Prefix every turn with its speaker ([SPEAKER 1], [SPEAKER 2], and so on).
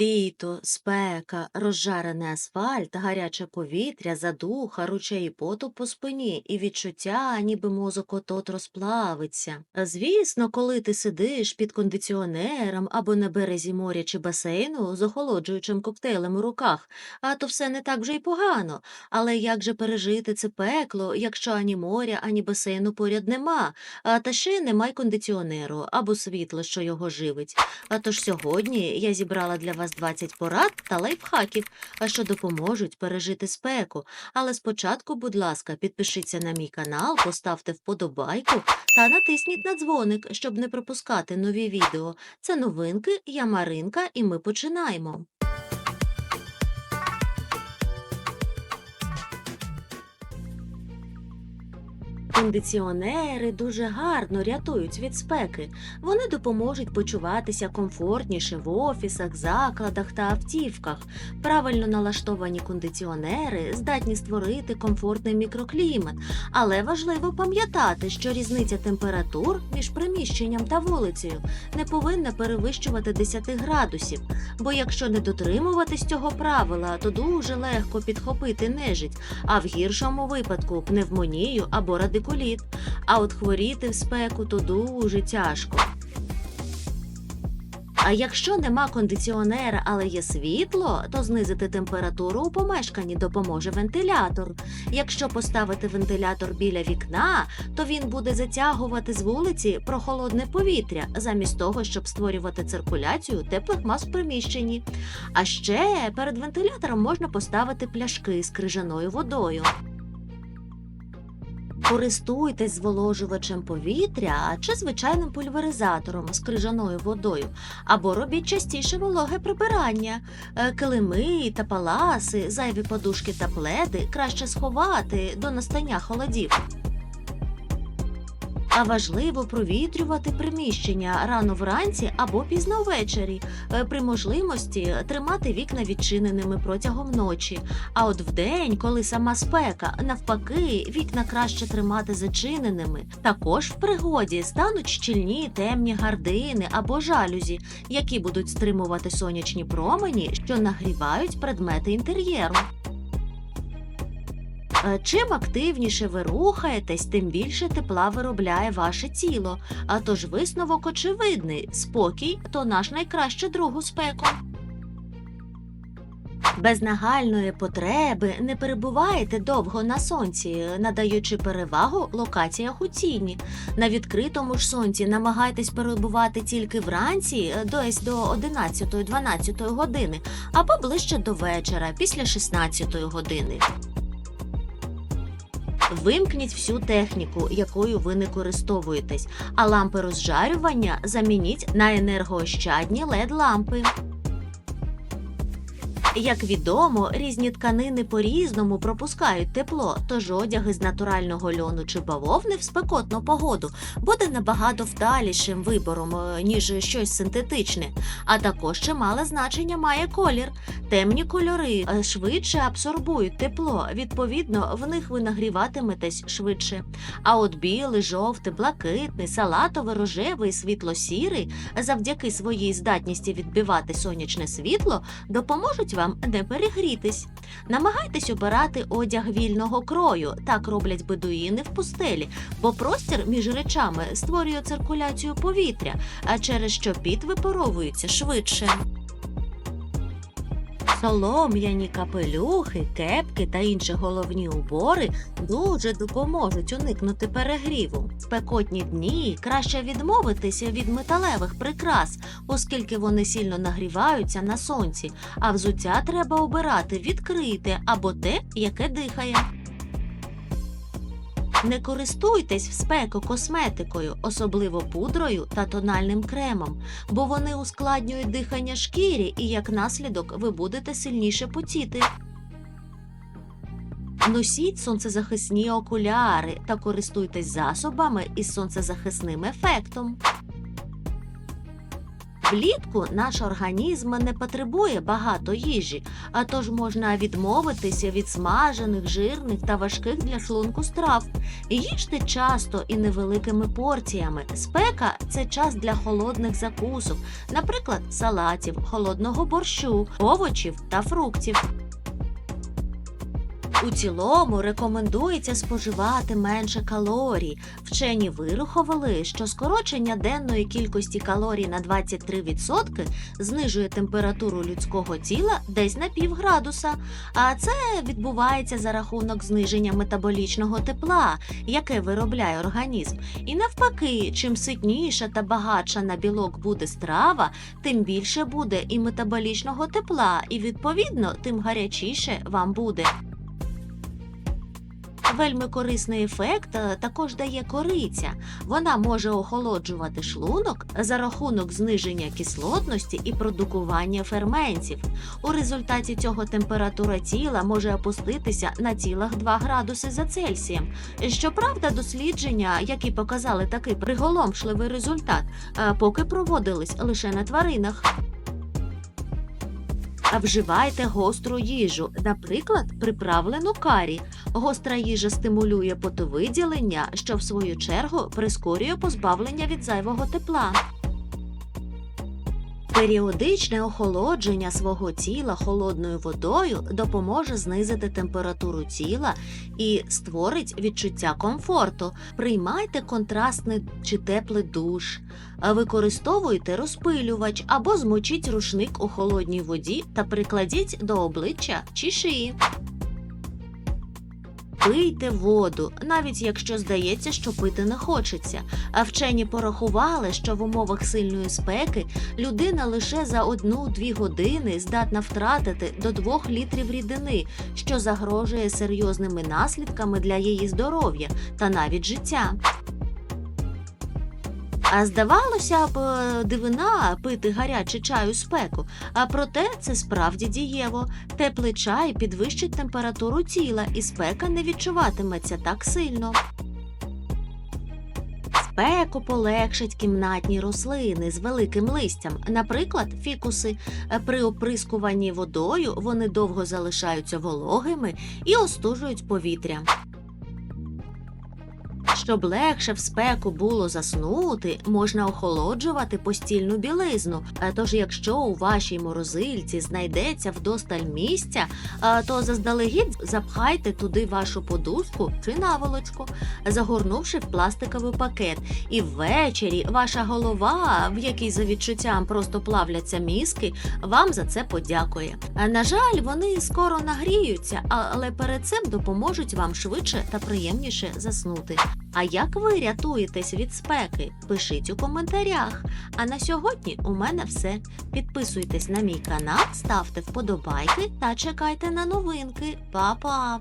[SPEAKER 1] Літо, спека, розжарений асфальт, гаряче повітря, задуха, ручей поту по спині і відчуття, ніби мозок от-от розплавиться. Звісно, коли ти сидиш під кондиціонером або на березі моря чи басейну з охолоджуючим коктейлем у руках, а то все не так вже й погано. Але як же пережити це пекло, якщо ані моря, ані басейну поряд нема, а та ще нема й кондиціонеру або світла, що його живить. А тож сьогодні я зібрала для вас 20 порад та лайфхаків, що допоможуть пережити спеку. Але спочатку, будь ласка, підпишіться на мій канал, поставте вподобайку та натисніть на дзвоник, щоб не пропускати нові відео. Це новинки, я Маринка, і ми починаємо. Кондиціонери дуже гарно рятують від спеки. Вони допоможуть почуватися комфортніше в офісах, закладах та автівках. Правильно налаштовані кондиціонери здатні створити комфортний мікроклімат, але важливо пам'ятати, що різниця температур між приміщенням та вулицею не повинна перевищувати 10 градусів, бо якщо не дотримуватись цього правила, то дуже легко підхопити нежить, а в гіршому випадку пневмонію або радикуліт. А от хворіти в спеку то дуже тяжко. А якщо нема кондиціонера, але є світло, то знизити температуру у помешканні допоможе вентилятор. Якщо поставити вентилятор біля вікна, то він буде затягувати з вулиці прохолодне повітря, замість того, щоб створювати циркуляцію теплих мас в приміщенні. А ще перед вентилятором можна поставити пляшки з крижаною водою. Користуйтесь зволожувачем повітря чи звичайним пульверизатором з крижаною водою, або робіть частіше вологе прибирання. Е, Килими та паласи, зайві подушки та пледи краще сховати до настання холодів. А важливо провітрювати приміщення рано вранці або пізно ввечері. Е, При можливості тримати вікна відчиненими протягом ночі. А от вдень, коли сама спека, навпаки, вікна краще тримати зачиненими. Також в пригоді стануть щільні темні гардини або жалюзі, які будуть стримувати сонячні промені, що нагрівають предмети інтер'єру. Чим активніше ви рухаєтесь, тим більше тепла виробляє ваше тіло. А тож висновок очевидний спокій то наш найкращий друг у спеку. Без нагальної потреби не перебувайте довго на сонці, надаючи перевагу локаціях у тіні. На відкритому ж сонці намагайтесь перебувати тільки вранці, десь до 11-12 години, або ближче до вечора, після 16 години. Вимкніть всю техніку, якою ви не користовуєтесь, а лампи розжарювання замініть на енергоощадні led лампи. Як відомо, різні тканини по-різному пропускають тепло, тож одяг із натурального льону чи бавовни в спекотну погоду буде набагато вдалішим вибором, е, ніж щось синтетичне. А також чимале значення має колір. Темні кольори е, швидше абсорбують тепло, відповідно, в них ви нагріватиметесь швидше. А от білий, жовтий, блакитний, салатовий, рожевий, світло-сірий завдяки своїй здатності відбивати сонячне світло допоможуть вам не перегрітись. Намагайтесь обирати одяг вільного крою, так роблять бедуїни в пустелі, бо простір між речами створює циркуляцію повітря, а через що піт випаровується швидше. Солом'яні капелюхи, кепки та інші головні убори дуже допоможуть уникнути перегріву. В спекотні дні краще відмовитися від металевих прикрас, оскільки вони сильно нагріваються на сонці, а взуття треба обирати відкрите або те, яке дихає. Не користуйтесь в спеку косметикою, особливо пудрою та тональним кремом, бо вони ускладнюють дихання шкірі і як наслідок ви будете сильніше потіти. Носіть сонцезахисні окуляри та користуйтесь засобами із сонцезахисним ефектом. Влітку наш організм не потребує багато їжі, а тож можна відмовитися від смажених, жирних та важких для шлунку страв. Їжте часто і невеликими порціями. Спека це час для холодних закусок, наприклад, салатів, холодного борщу, овочів та фруктів. У цілому рекомендується споживати менше калорій. Вчені вирахували, що скорочення денної кількості калорій на 23% знижує температуру людського тіла десь на пів градуса. А це відбувається за рахунок зниження метаболічного тепла, яке виробляє організм. І навпаки, чим ситніша та багатша на білок буде страва, тим більше буде і метаболічного тепла, і відповідно тим гарячіше вам буде. Вельми корисний ефект е, також дає кориця. Вона може охолоджувати шлунок за рахунок зниження кислотності і продукування ферментів. У результаті цього температура тіла може опуститися на цілих 2 градуси за Цельсієм. Щоправда, дослідження, які показали такий приголомшливий результат, е, поки проводились лише на тваринах. А Вживайте гостру їжу, наприклад, приправлену карі. Гостра їжа стимулює потовиділення, що в свою чергу прискорює позбавлення від зайвого тепла. Періодичне охолодження свого тіла холодною водою допоможе знизити температуру тіла і створить відчуття комфорту. Приймайте контрастний чи теплий душ, використовуйте розпилювач або змочіть рушник у холодній воді та прикладіть до обличчя чи шиї. Пийте воду, навіть якщо здається, що пити не хочеться. А вчені порахували, що в умовах сильної спеки людина лише за 1-2 години здатна втратити до 2 літрів рідини, що загрожує серйозними наслідками для її здоров'я та навіть життя. А здавалося б, е, дивина пити гарячий чай у спеку, а проте це справді дієво. Теплий чай підвищить температуру тіла, і спека не відчуватиметься так сильно. Спеку полегшать кімнатні рослини з великим листям, наприклад, фікуси. Е, При оприскуванні водою вони довго залишаються вологими і остужують повітря. Щоб легше в спеку було заснути, можна охолоджувати постільну білизну. Е, Тож, якщо у вашій морозильці знайдеться вдосталь місця, е, то заздалегідь запхайте туди вашу подушку чи наволочку, загорнувши в пластиковий пакет. І ввечері ваша голова, в якій за відчуттям просто плавляться мізки, вам за це подякує. Е, На жаль, вони скоро нагріються, але перед цим допоможуть вам швидше та приємніше заснути. А як ви рятуєтесь від спеки? Пишіть у коментарях. А на сьогодні у мене все. Підписуйтесь на мій канал, ставте вподобайки та чекайте на новинки. Па-па!